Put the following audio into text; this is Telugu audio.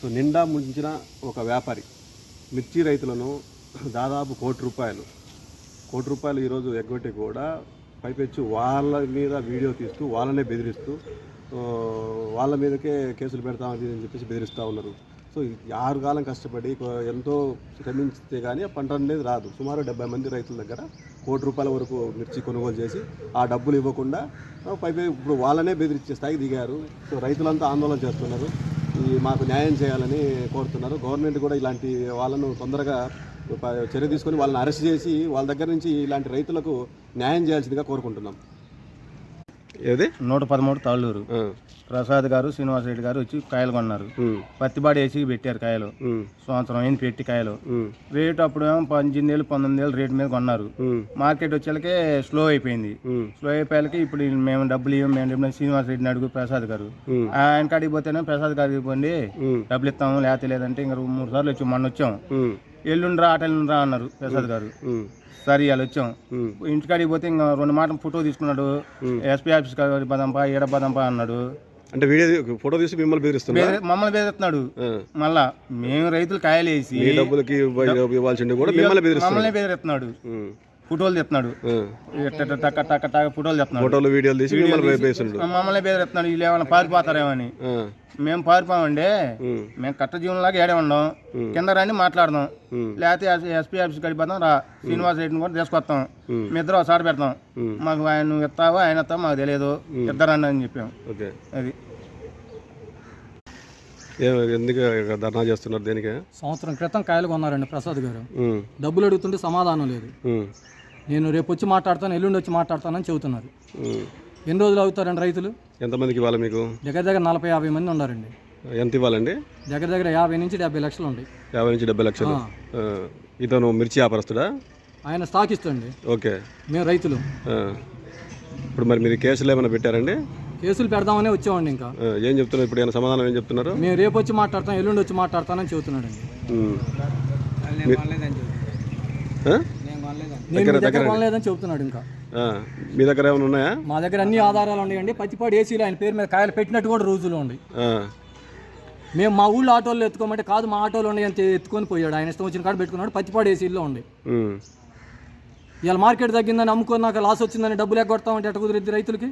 సో నిండా ముంచిన ఒక వ్యాపారి మిర్చి రైతులను దాదాపు కోటి రూపాయలు. కోటి రూపాయలు ఈరోజు ఎగ్గొట్టి కూడా పైపెచ్చు వాళ్ళ మీద వీడియో తీస్తూ వాళ్ళనే బెదిరిస్తూ వాళ్ళ మీదకే కేసులు పెడతామని అని చెప్పేసి బెదిరిస్తూ ఉన్నారు. సో ఆరు కాలం కష్టపడి ఎంతో శ్రమించితే కానీ ఆ పంట అనేది రాదు. సుమారు డెబ్బై మంది రైతుల దగ్గర కోటి రూపాయల వరకు మిర్చి కొనుగోలు చేసి ఆ డబ్బులు ఇవ్వకుండా పైపై ఇప్పుడు వాళ్ళనే బెదిరించే స్థాయికి దిగారు. సో రైతులంతా ఆందోళన చేస్తున్నారు. ఈ మాకు న్యాయం చేయాలని కోరుతున్నారు. గవర్నమెంట్ కూడా ఇలాంటి వాళ్ళను తొందరగా చర్య తీసుకొని వాళ్ళని అరెస్ట్ చేసి వాళ్ళ దగ్గర నుంచి ఇలాంటి రైతులకు న్యాయం చేయాల్సిందిగా కోరుకుంటున్నాం. ఏది? నూట పదమూడు తాళ్ళూరు. ప్రసాద్ గారు శ్రీనివాస్ రెడ్డి గారు వచ్చి కాయలు కొన్నారు. పత్తిబాడి వేసి పెట్టారు కాయలు. సంవత్సరం అయింది పెట్టి కాయలు. రేటు అప్పుడు ఏమో పద్దెనిమిది వేలు పంతొమ్మిది వేలు రేటు మీద కొన్నారు. మార్కెట్ వచ్చేలకే స్లో అయిపోయింది. స్లో అయిపోయాలకి ఇప్పుడు మేము డబ్బులు ఇవ్వం మేము డబ్బులు శ్రీనివాస్ రెడ్డిని అడుగు ప్రసాద్ గారు. ఆయన కాడికి పోతేనే ప్రసాద్ గారికి పోండి డబ్బులు ఇస్తాము లేకపోతే లేదంటే ఇంకా మూడు సార్లు వచ్చాం మొన్న వచ్చాం. ఎల్లుండ్రా ఆట ఎల్లుండ్రా అన్నారు ప్రసాద్ గారు. సరే ఇవాళ వచ్చాం. ఇంటికాడికి పోతే ఇంకా రెండు మాటలు ఫోటో తీసుకున్నాడు. ఎస్పీ ఆఫీస్ పదంపా ఈడ పదంపా అన్నాడు. అంటే వీడియో ఫోటో తీసి మిమ్మల్ని బెదిరిస్తున్నారు బెదిరి- మమ్మల్ని బెదిరిస్తున్నాడు. మళ్ళా మేము రైతులు కాయలు వేసి మీ డబ్బులకి ఇవ్వ- ఇవ్వాల్సింది కూడా మిమ్మల్ని బెదిరిస్తున్నాడు. ఫోటోలు టక్క టక్క ఫోటోలు ఫోటోలు వీడియోలు తీసి మిమ్మల్ని మమ్మల్ని బెదిరిస్తున్నాడు వీళ్ళు ఏమైనా పారిపోతారేమని. ఆ. మేము పారిపోమండి. మేము కట్ట జీవనంలాగా ఏడే ఉన్నాం కింద రండి మాట్లాడదాం. లేకపోతే ఎస్పీ ఆఫీస్ గడిపోతాం రా. శ్రీనివాస్ రెడ్డిని కూడా తీసుకొస్తాం. మీ. ఇద్దరు ఒకసారి పెడతాం. మాకు ఆయన నువ్వు ఇస్తావా ఆయన ఇస్తావా మాకు తెలియదు. ఇద్దరండి అని చెప్పాం. ఓకే. అది. ఎందుకు ధర్నా చేస్తున్నారు దేనికి? సంవత్సరం క్రితం కాయలు కొన్నారండి ప్రసాద్ గారు. డబ్బులు అడుగుతుంటే సమాధానం లేదు. నేను రేపు వచ్చి మాట్లాడతాను ఎల్లుండి వచ్చి మాట్లాడతానని చెబుతున్నారు. ఎన్ని రోజులు అవుతారండి రైతులు? ఎంతమందికి ఇవ్వాలి మీకు? దగ్గర దగ్గర నలభై యాభై మంది ఉన్నారండి. ఎంత ఇవ్వాలండి? దగ్గర దగ్గర యాభై నుంచి డెబ్బై లక్షలు ఉంటాయి యాభై నుంచి డెబ్బై లక్షలు. ఇతను మిర్చి వ్యాపారస్తుడా? ఆయన స్టాక్ ఇస్తండి. ఓకే. మేము రైతులు. ఇప్పుడు మరి మీరు కేసులు ఏమైనా పెట్టారండి? కేసులు పెడదామనే వచ్చామండి ఇంకా. ఏం చెప్తున్నారు? ఇప్పుడు ఏమైనా సమాధానం ఏం చెప్తున్నారు? మేము రేపు వచ్చి మాట్లాడతాం ఎల్లుండి వచ్చి మాట్లాడతానని చెబుతున్నాడండి. దగ్గర కొనలేదని చెబుతున్నాడు ఇంకా. ఆ. మీ దగ్గర ఏమైనా ఉన్నాయా? మా దగ్గర అన్ని ఆధారాలు ఉన్నాయండి. పత్తిపాడు ఏసీలో ఆయన పేరు మీద కాయలు పెట్టినట్టు కూడా రోజులు ఆ. మేము మా ఊళ్ళో ఆటోలో ఎత్తుకోమంటే కాదు మా ఆటోలో ఉన్నాయి ఎత్తుకొని పోయాడు. ఆయన ఇష్టం వచ్చిన కాడ పెట్టుకున్నాడు. పత్తిపాడు ఏసీలో ఉంది. ఉమ్. ఇవాళ మార్కెట్ తగ్గిందని అమ్ముకొని నాకు లాస్ వచ్చిందని డబ్బులు ఎగ్గొడతామంటే ఎట్ట కుదిరిద్ది రైతులకి.